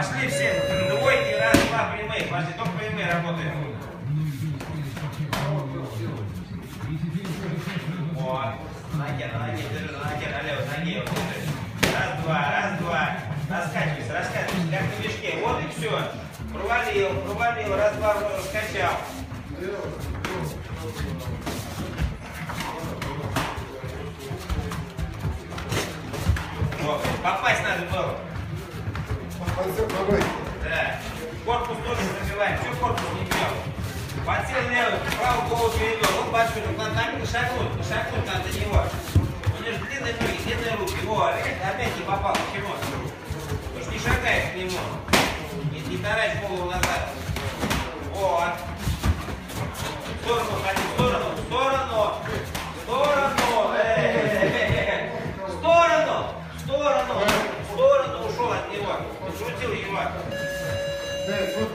Пошли все. Двойки, раз, два, прямые. Пошли, только прямые работаем. Вот. На ноге, на ноге, держи, на ноге, на левой ноге. Вот, держи. Раз, два, раз, два. Раскачивайся, раскачивайся, как на мешке. Вот и все. Провалил, провалил, раз, два, раскачал. Вот. Попасть надо было. Да. Корпус тоже забиваем. Все корпус не бьем. Подсел левый, правую голову перевел. Надо на шагнуть. Шагнуть надо до него. У него же длинные ноги, длинные руки. Во, опять, не попал. Почему? Потому что не шагает к нему. Не, не таращь голову назад. Шутил его. Все,